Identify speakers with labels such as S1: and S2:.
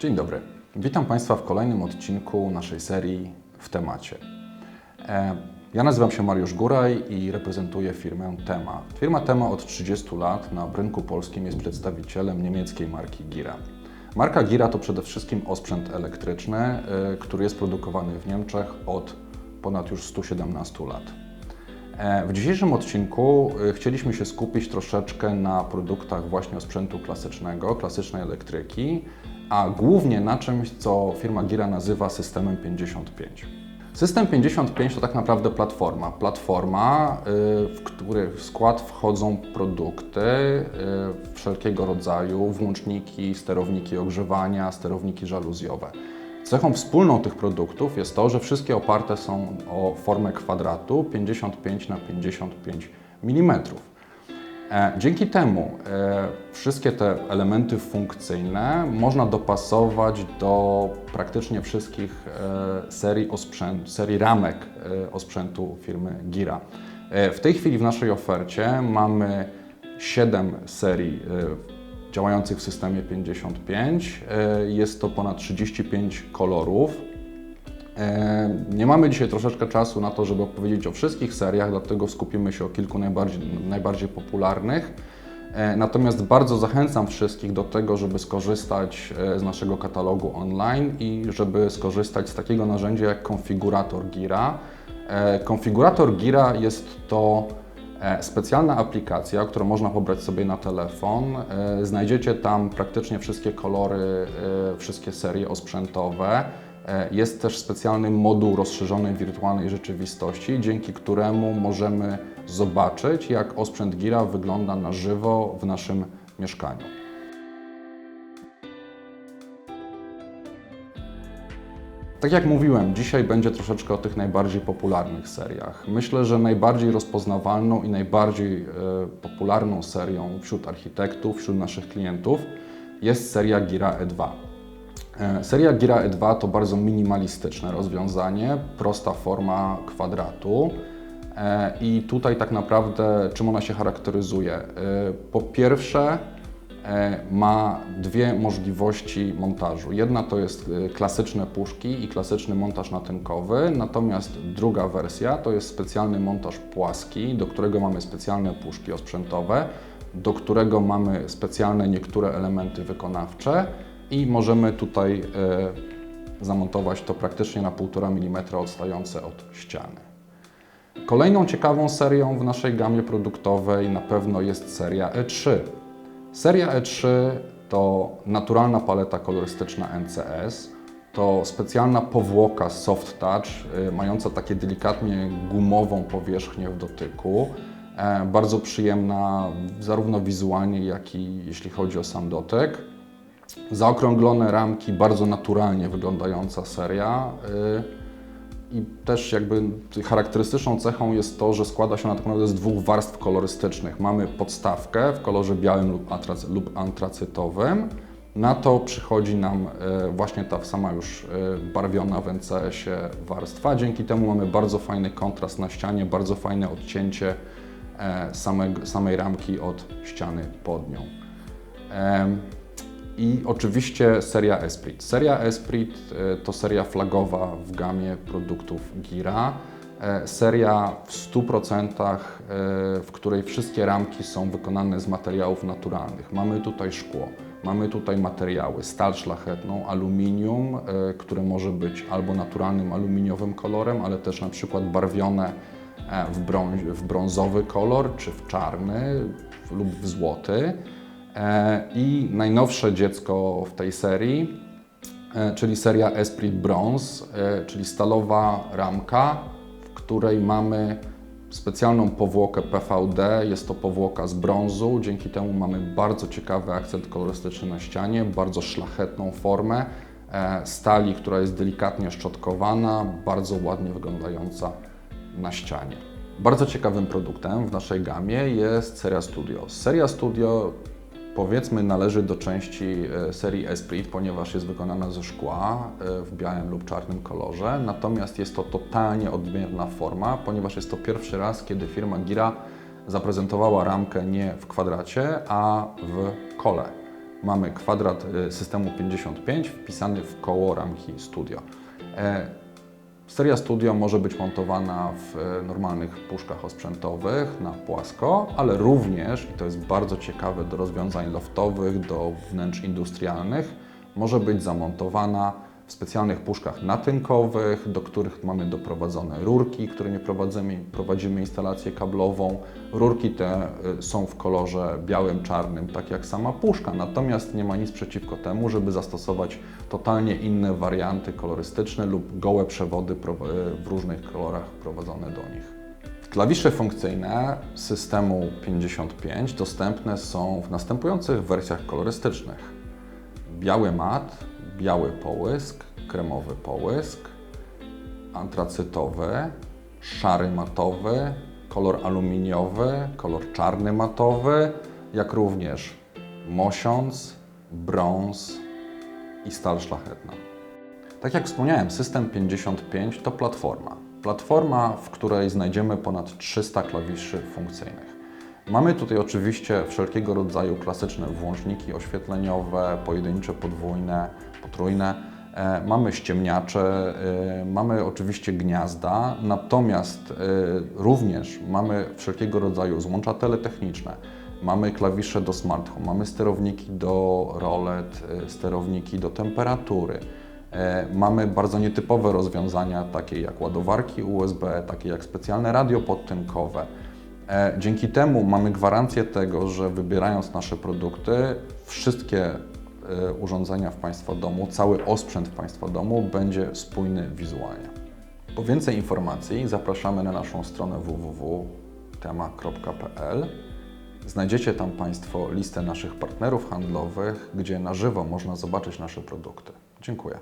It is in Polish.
S1: Dzień dobry. Witam Państwa w kolejnym odcinku naszej serii w temacie. E, Ja nazywam się Mariusz Góraj i reprezentuję firmę Tema. Firma Tema od 30 lat na rynku polskim jest przedstawicielem niemieckiej marki Gira. Marka Gira to przede wszystkim osprzęt elektryczny, e, który jest produkowany w Niemczech od ponad już 117 lat. E, W dzisiejszym odcinku chcieliśmy się skupić troszeczkę na produktach właśnie osprzętu klasycznego, klasycznej elektryki, a głównie na czymś, co firma Gira nazywa systemem 55. System 55 to tak naprawdę platforma. Platforma, y, w której w skład wchodzą produkty y, wszelkiego rodzaju, włączniki, sterowniki ogrzewania, sterowniki żaluzjowe. Cechą wspólną tych produktów jest to, że wszystkie oparte są o formę kwadratu 55 na 55 mm. E, Dzięki temu e, wszystkie te elementy funkcyjne można dopasować do praktycznie wszystkich e, serii, osprzęt, serii ramek osprzętu firmy Gira. W tej chwili w naszej ofercie mamy 7 serii działających w systemie 55. E, Jest to ponad 35 kolorów. E, Nie mamy dzisiaj troszeczkę czasu na to, żeby opowiedzieć o wszystkich seriach, dlatego skupimy się o kilku najbardziej, najbardziej popularnych. E, Natomiast bardzo zachęcam wszystkich do tego, żeby skorzystać e, z naszego katalogu online i żeby skorzystać z takiego narzędzia jak konfigurator Gira. Konfigurator Gira jest to specjalna aplikacja, którą można pobrać sobie na telefon. Znajdziecie tam praktycznie wszystkie kolory, wszystkie serie osprzętowe. E, Jest też specjalny moduł rozszerzonej wirtualnej rzeczywistości, dzięki któremu możemy zobaczyć, jak osprzęt Gira wygląda na żywo w naszym mieszkaniu. Tak jak mówiłem, dzisiaj będzie troszeczkę o tych najbardziej popularnych seriach. Myślę, że najbardziej rozpoznawalną i najbardziej e, popularną serią wśród architektów, wśród naszych klientów jest seria Gira E2. E, Seria Gira E2 to bardzo minimalistyczne rozwiązanie, prosta forma kwadratu. E, I tutaj tak naprawdę czym ona się charakteryzuje? E, Po pierwsze, ma dwie możliwości montażu. Jedna to jest klasyczne puszki i klasyczny montaż natynkowy, natomiast druga wersja to jest specjalny montaż płaski, do którego mamy specjalne puszki osprzętowe, do którego mamy specjalne niektóre elementy wykonawcze i możemy tutaj e, zamontować to praktycznie na 1,5 mm odstające od ściany. Kolejną ciekawą serią w naszej gamie produktowej na pewno jest seria E3. Seria E3 to naturalna paleta kolorystyczna NCS, to specjalna powłoka Soft Touch, y, mająca takie delikatnie gumową powierzchnię w dotyku. E, bardzo przyjemna zarówno wizualnie, jak i jeśli chodzi o sam dotyk. Zaokrąglone ramki, bardzo naturalnie wyglądająca seria. y, i też jakby charakterystyczną cechą jest to, że składa się ona tak naprawdę z dwóch warstw kolorystycznych. Mamy podstawkę w kolorze białym lub, lub antracytowym. Na to przychodzi nam e, właśnie ta sama już e, barwiona w NCS-ie warstwa. Dzięki temu mamy bardzo fajny kontrast na ścianie, bardzo fajne odcięcie e, samej ramki od ściany pod nią. I oczywiście seria Esprit. Seria Esprit e, to seria flagowa w gamie produktów Gira. E, Seria w 100%, e, w której wszystkie ramki są wykonane z materiałów naturalnych. Mamy tutaj szkło, mamy tutaj materiały, stal szlachetną, aluminium, które może być albo naturalnym aluminiowym kolorem, ale też na przykład barwione w, brąz, w brązowy kolor, czy w czarny lub w złoty. E, I najnowsze dziecko w tej serii, e, czyli seria Esprit Bronze, e, czyli stalowa ramka, w której mamy specjalną powłokę PVD. Jest to powłoka z brązu, dzięki temu mamy bardzo ciekawy akcent kolorystyczny na ścianie, bardzo szlachetną formę stali, która jest delikatnie szczotkowana, bardzo ładnie wyglądająca na ścianie. Bardzo ciekawym produktem w naszej gamie jest seria Studio. Seria Studio powiedzmy należy do części e, serii Esprit, ponieważ jest wykonana ze szkła e, w białym lub czarnym kolorze. Natomiast jest to totalnie odmienna forma, ponieważ jest to pierwszy raz, kiedy firma Gira zaprezentowała ramkę nie w kwadracie, a w kole. mamy kwadrat y, systemu 55 wpisany w koło ramki Studio. Seria Studio może być montowana w e, normalnych puszkach osprzętowych na płasko, ale również, i to jest bardzo ciekawe do rozwiązań loftowych, do wnętrz industrialnych, może być zamontowana w specjalnych puszkach natynkowych, do których mamy doprowadzone rurki, którymi prowadzimy, prowadzimy instalację kablową. Rurki te y, są w kolorze białym, czarnym, tak jak sama puszka, natomiast nie ma nic przeciwko temu, żeby zastosować totalnie inne warianty kolorystyczne lub gołe przewody y, w różnych kolorach prowadzone do nich. Klawisze funkcyjne systemu 55 dostępne są w następujących wersjach kolorystycznych biały mat, biały połysk, kremowy połysk, antracytowy, szary matowy, kolor aluminiowy, kolor czarny matowy, jak również mosiąc, brąz i stal szlachetna. Tak jak wspomniałem, system 55 to platforma. Platforma, w której znajdziemy ponad 300 klawiszy funkcyjnych. Mamy tutaj oczywiście wszelkiego rodzaju klasyczne włączniki oświetleniowe, pojedyncze, podwójne, potrójne. E, Mamy ściemniacze, e, mamy oczywiście gniazda, natomiast e, również mamy wszelkiego rodzaju złącza teletechniczne, mamy klawisze do smart home, mamy sterowniki do rolet, sterowniki do temperatury. Mamy bardzo nietypowe rozwiązania, takie jak ładowarki USB, takie jak specjalne radio podtynkowe. E, Dzięki temu mamy gwarancję tego, że wybierając nasze produkty, wszystkie e, urządzenia w Państwa domu, cały osprzęt w Państwa domu będzie spójny wizualnie. Po więcej informacji zapraszamy na naszą stronę www.tema.pl. Znajdziecie tam Państwo listę naszych partnerów handlowych, gdzie na żywo można zobaczyć nasze produkty. Dziękuję.